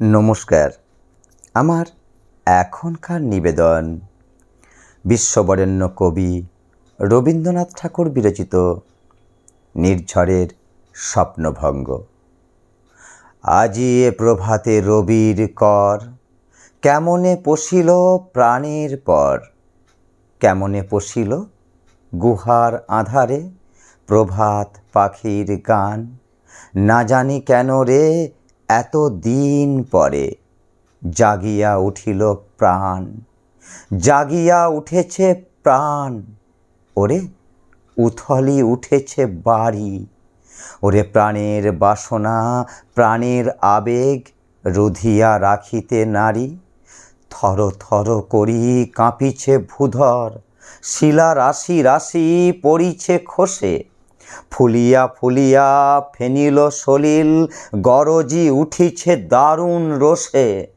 নমস্কার। আমার এখনকার নিবেদন, বিশ্ববরেণ্য কবি রবীন্দ্রনাথ ঠাকুর বিরচিত নির্ঝরের স্বপ্নভঙ্গ। আজি এ প্রভাতে রবির কর, কেমনে পশিল প্রাণের পর, কেমনে পশিল গুহার আধারে প্রভাত পাখির গান, না জানি কেন রে এত দিন পরে জাগিয়া উঠিল প্রাণ, জাগিয়া উঠেছে প্রাণ। ওরে, উথলি উঠেছে বাড়ি। ওরে, প্রাণের বাসনা, প্রাণের আবেগ রুধিয়া রাখিতে নারী, থর থর করি কাঁপিছে ভূধর, শিলা রাশি রাশি পড়িছে খসে। ফুলিয়া ফুলিয়া ফেনিল সলিল, গরজি উঠিছে দারুণ রোষে।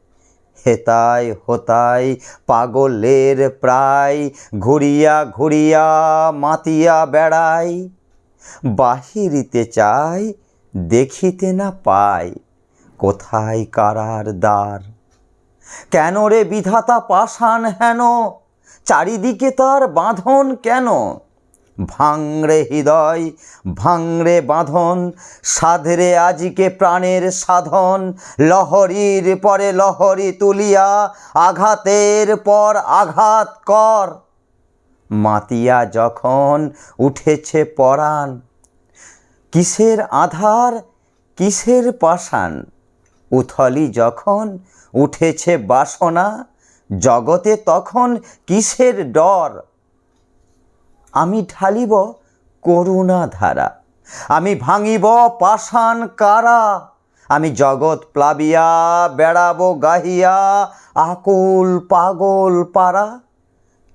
হেতায় হোতায় পাগলের প্রায়, ঘুরিয়া ঘুরিয়া মাতিয়া বেড়াই। বাহিরিতে চাই, দেখিতে না পাই, কোথায় কারার দ্বার? কেন রে বিধাতা পাষাণ হেন? চারিদিকে তার বাঁধন কেন? ভাঙড়ে হৃদয়, ভাঙড়ে বাঁধন, সাধরে আজিকে প্রাণের সাধন, লহরীর পরে লহরী তুলিয়া আঘাতের পর আঘাত কর। মাতিয়া যখন উঠেছে পরাণ, কিসের আধার, কিসের পাষাণ? উথলি যখন উঠেছে বাসনা, জগতে তখন কিসের ডর? আমি ঢালিব করুণা ধারা আমি ভাঙিব পাষাণ কারা। আমি জগৎ প্লাবিয়া, বেড়াবো গাহিয়া, আকুল পাগল পারা।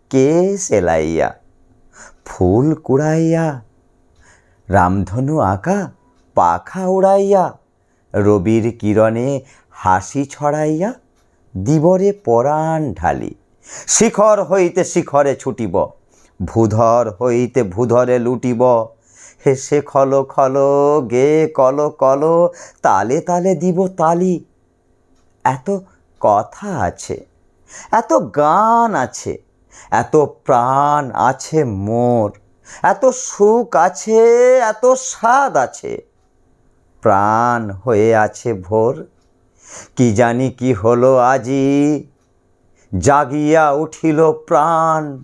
কে সেলাইয়া? ফুল কুড়াইয়া। রামধনু আঁকা, পাখা উড়াইয়া। রবির কিরণে হাসি ছড়াইয়া, দিবরে পরাণ ঢালি। শিখর হইতে শিখরে ছুটিব। ভূধর হইতে ভূধরে লুটিব। হেসে খল খল, গে কল কল, তালে তালে দিব তালি। এত কথা আছে, এত গান আছে, এত প্রাণ আছে মোর, এত সুখ আছে, এত স্বাদ আছে। প্রাণ হয়ে আছে ভোর, কি জানি কি হলো আজি? জাগিয়া উঠিল প্রাণ।